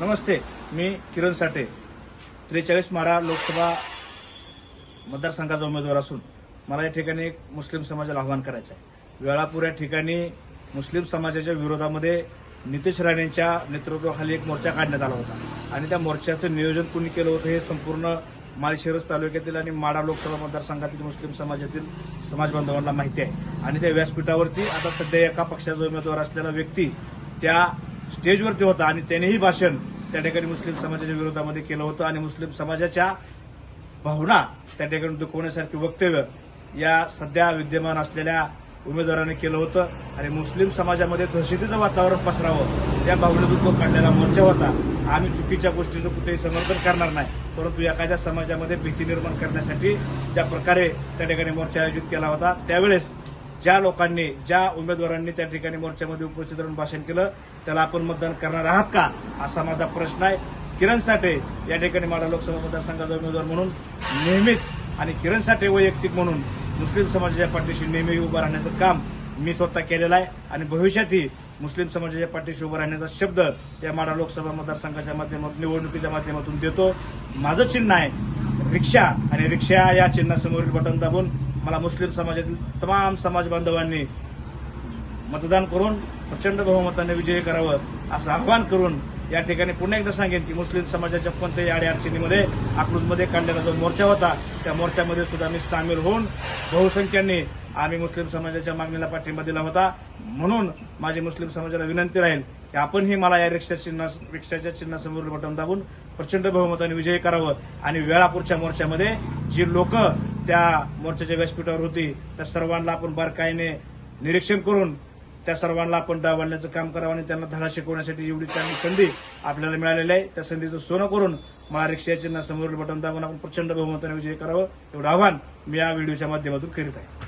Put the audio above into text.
नमस्ते मी किरण साठे. त्रेचाळीस मारा लोकसभा मतदारसंघाचा उमेदवार असून मला या ठिकाणी एक मुस्लिम समाजाला आवाहन करायचं आहे. वेळापूर या ठिकाणी मुस्लिम समाजाच्या विरोधामध्ये नितेश राणेंच्या नेतृत्वाखाली एक मोर्चा काढण्यात आला होता. आणि त्या मोर्चाचं नियोजन कुणी केलं होतं हे संपूर्ण माळशिरस तालुक्यातील आणि माडा लोकसभा मतदारसंघातील मुस्लिम समाजातील समाज बांधवांना माहिती आहे. आणि त्या व्यासपीठावरती आता सध्या एका पक्षाचा उमेदवार असलेला व्यक्ती त्या स्टेजवरती होता आणि त्यानेही भाषण त्या ठिकाणी मुस्लिम समाजाच्या विरोधामध्ये केलं होतं आणि मुस्लिम समाजाच्या भावना त्या ठिकाणी दुखवण्यासारखे वक्तव्य या सध्या विद्यमान असलेल्या उमेदवाराने केलं होतं. आणि मुस्लिम समाजामध्ये दहशतीचं वातावरण पसरावं त्या भावनेतून तो काढलेला मोर्चा होता. आम्ही चुकीच्या गोष्टीचं कुठेही समर्थन करणार नाही परंतु एखाद्या समाजामध्ये भीती निर्माण करण्यासाठी ज्या प्रकारे त्या ठिकाणी मोर्चा आयोजित केला होता त्यावेळेस ज्या लोकांनी ज्या उमेदवारांनी त्या ठिकाणी मोर्चामध्ये उपस्थित राहून भाषण केलं त्याला आपण मतदान करणार आहात का? असा माझा प्रश्न आहे. किरण साठे या ठिकाणी माडा लोकसभा मतदारसंघाचा उमेदवार म्हणून नेहमीच आणि किरण साठे वैयक्तिक म्हणून मुस्लिम समाजाच्या पाठीशी नेहमी उभं राहण्याचं काम मी स्वतः केलेलं आहे. आणि भविष्यातही मुस्लिम समाजाच्या पाठीशी उभं राहण्याचा शब्द या माडा लोकसभा मतदारसंघाच्या माध्यमातून निवडणुकीच्या माध्यमातून देतो. माझं चिन्ह आहे रिक्षा आणि रिक्षा या चिन्हासमोरील बटन दाबून मला मुस्लिम समाजातील तमाम समाज बांधवांनी मतदान करून प्रचंड बहुमताने विजयी करावं असं आवाहन करून या ठिकाणी पुन्हा एकदा सांगेन की मुस्लिम समाजाच्या कोणत्याही अडीअडचणीमध्ये अकलूजमध्ये काढलेला जो मोर्चा होता त्या मोर्चामध्ये सुद्धा मी सामील होऊन बहुसंख्यांनी आम्ही मुस्लिम समाजाच्या मागणीला पाठिंबा दिला होता. म्हणून माझी मुस्लिम समाजाला विनंती राहील की आपणही मला या रिक्षा चिन्हा रिक्षाच्या चिन्हासमोर बटन दाबून प्रचंड बहुमताने विजयी करावं आणि वेळापूरच्या मोर्चामध्ये जी लोक त्या मोर्चाच्या व्यासपीठावर होती त्या सर्वांना आपण बारकाईने निरीक्षण करून त्या सर्वांना आपण डावलण्याचं काम करावं आणि त्यांना धडा शिकवण्यासाठी एवढी चांगली संधी आपल्याला मिळालेली आहे. त्या संधीचं सोनं करून मला रिक्षा समोरील बटन दाबून आपण प्रचंड बहुमताने विजय करावं एवढं आव्हान मी या व्हिडिओच्या माध्यमातून करीत आहे.